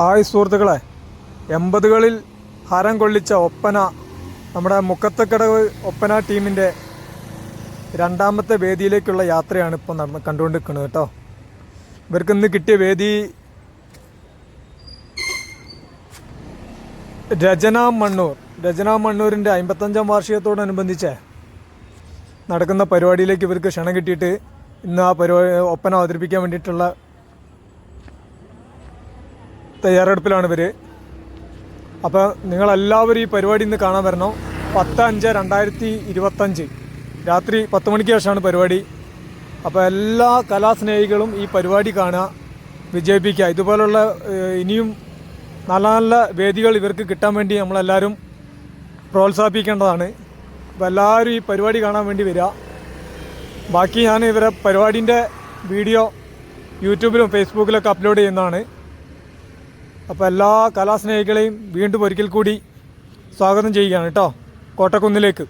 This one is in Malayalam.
ഹായ് സുഹൃത്തുക്കളെ. എൺപതുകളിൽ ഹരം കൊള്ളിച്ച ഒപ്പന നമ്മുടെ മുക്കത്തക്കടവ് ഒപ്പന ടീമിന്റെ രണ്ടാമത്തെ വേദിയിലേക്കുള്ള യാത്രയാണ് ഇപ്പോൾ നടന്ന് കണ്ടുകൊണ്ടിരിക്കുന്നത് കേട്ടോ. ഇവർക്ക് ഇന്ന് കിട്ടിയ വേദി രചന മണ്ണൂർ. രചന മണ്ണൂരിന്റെ അമ്പത്തഞ്ചാം വാർഷികത്തോടനുബന്ധിച്ച് നടക്കുന്ന പരിപാടിയിലേക്ക് ഇവർക്ക് ക്ഷണം കിട്ടിയിട്ട് ഇന്ന് ആ പരിപാടി ഒപ്പന അവതരിപ്പിക്കാൻ വേണ്ടിയിട്ടുള്ള തയ്യാറെടുപ്പിലാണ് ഇവർ അപ്പോൾ നിങ്ങളെല്ലാവരും ഈ പരിപാടി ഇന്ന് കാണാൻ വരണം. പത്ത് അഞ്ച് രണ്ടായിരത്തി ഇരുപത്തഞ്ച്. രാത്രി പത്ത് മണിക്ക് ശേഷമാണ് പരിപാടി. അപ്പോൾ എല്ലാ കലാസ്നേഹികളും ഈ പരിപാടി കാണുക വിജയിപ്പിക്കുക. ഇതുപോലുള്ള ഇനിയും നല്ല നല്ല വേദികൾ ഇവർക്ക് കിട്ടാൻ വേണ്ടി നമ്മളെല്ലാവരും പ്രോത്സാഹിപ്പിക്കേണ്ടതാണ്. അപ്പോൾ എല്ലാവരും ഈ പരിപാടി കാണാൻ വേണ്ടി വരിക. ബാക്കി ഞാൻ ഇവരെ പരിപാടിന്റെ വീഡിയോ യൂട്യൂബിലും ഫേസ്ബുക്കിലൊക്കെ അപ്ലോഡ് ചെയ്യുന്നതാണ്. അപ്പോൾ എല്ലാ കലാസ്നേഹികളെയും വീണ്ടും ഒരിക്കൽ കൂടി സ്വാഗതം ചെയ്യുകയാണ് കേട്ടോ. കോട്ടക്കുന്നിലേക്ക്.